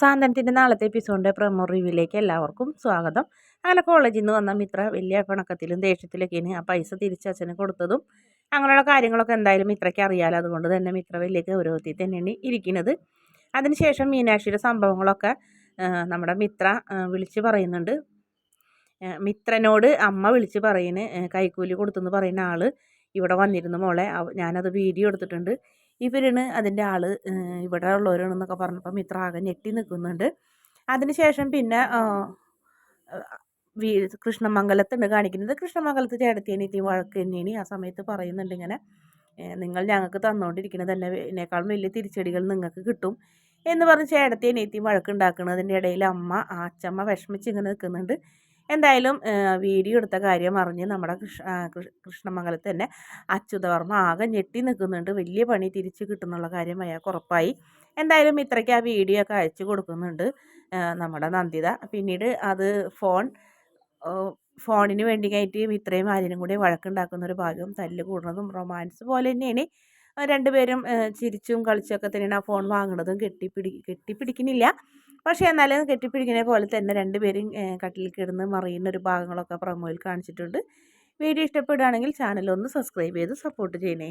സാന്ത്വനത്തിന്റെ നാളത്തെ എപ്പിസോഡിന്റെ പ്രമോ റിവ്യൂവിലേക്ക് എല്ലാവർക്കും സ്വാഗതം. അങ്ങനെ കോളേജിൽ നിന്ന് വന്ന മിത്ര വലിയ കണക്കത്തിലും ദേഷ്യത്തിലൊക്കെയാണ് ആ പൈസ തിരിച്ച് അച്ഛന് കൊടുത്തതും. അങ്ങനെയുള്ള കാര്യങ്ങളൊക്കെ എന്തായാലും മിത്രയ്ക്ക് അറിയാലോ. അതുകൊണ്ട് തന്നെ മിത്ര വലിയ ഗൗരവത്തിൽ തന്നെയാണ് ഇരിക്കുന്നത്. അതിനുശേഷം മീനാക്ഷിയുടെ സംഭവങ്ങളൊക്കെ നമ്മുടെ മിത്ര വിളിച്ച് പറയുന്നുണ്ട്. മിത്രനോട് അമ്മ വിളിച്ച് പറയുന്നത് കൈക്കൂലി കൊടുത്തെന്ന് പറയുന്ന ആൾ ഇവിടെ വന്നിരുന്നു മോളെ. ഞാനത് വീഡിയോ എടുത്തിട്ടുണ്ട്. ഇവരാണ് അതിന്റെ ആൾ ഇവിടെ ഉള്ളവരാണെന്നൊക്കെ പറഞ്ഞപ്പം മിത്ര ആകെ ഞെട്ടി നിൽക്കുന്നുണ്ട്. അതിനുശേഷം പിന്നെ വീ കൃഷ്ണമംഗലത്തുണ്ട് കാണിക്കുന്നത്. കൃഷ്ണമംഗലത്ത് ചേട്ടത്തിയനീത്തി വഴക്ക് തന്നെയാണ് ആ സമയത്ത് പറയുന്നുണ്ട് ഇങ്ങനെ നിങ്ങൾ ഞങ്ങൾക്ക് തന്നുകൊണ്ടിരിക്കുന്നതല്ല ഇതിനേക്കാളും വലിയ തിരിച്ചടികൾ നിങ്ങൾക്ക് കിട്ടും. എന്ന് പറഞ്ഞ് ചേട്ടത്തി അനിയത്തി വഴക്കുണ്ടാക്കുന്നതിന്റെ ഇടയിൽ അമ്മ അച്ചമ്മ വിഷമിച്ച് ഇങ്ങനെ നിൽക്കുന്നുണ്ട്. എന്തായാലും വീഡിയോ എടുത്ത കാര്യം അറിഞ്ഞ് നമ്മുടെ കൃഷ്ണ കൃഷ്ണമംഗലത്ത് തന്നെ അച്യുതവർമ്മ ആകെ ഞെട്ടി നിൽക്കുന്നുണ്ട്. വലിയ പണി തിരിച്ചു കിട്ടുന്നുള്ള കാര്യം അയാൾക്ക് ഉറപ്പായി. എന്തായാലും ഇത്രയ്ക്ക് ആ വീഡിയോ ഒക്കെ അയച്ചു കൊടുക്കുന്നുണ്ട് നമ്മുടെ നന്ദിത. പിന്നീട് അത് ഫോൺ ഫോണിന് വേണ്ടി കയറ്റിയും ഇത്രയും ആര്യനും കൂടി വഴക്കുണ്ടാക്കുന്ന ഒരു ഭാഗം തല്ല് കൂടുന്നതും റൊമാൻസ് പോലെ തന്നെയാണ്. രണ്ടുപേരും ചിരിച്ചും കളിച്ചൊക്കെ തന്നെയാണ് ആ ഫോൺ വാങ്ങുന്നതും കെട്ടിപ്പിടി കെട്ടിപ്പിടിക്കുന്നില്ല. പക്ഷേ എന്നാലും കെട്ടിപ്പിടിക്കുന്ന പോലെ തന്നെ രണ്ടുപേരും കട്ടിൽ കിടന്ന് മറിയുന്ന ഒരു ഭാഗങ്ങളൊക്കെ പ്രൊമോയിൽ കാണിച്ചിട്ടുണ്ട്. വീഡിയോ ഇഷ്ടപ്പെടുകയാണെങ്കിൽ ചാനൽ ഒന്ന് സബ്സ്ക്രൈബ് ചെയ്ത് സപ്പോർട്ട് ചെയ്യണേ.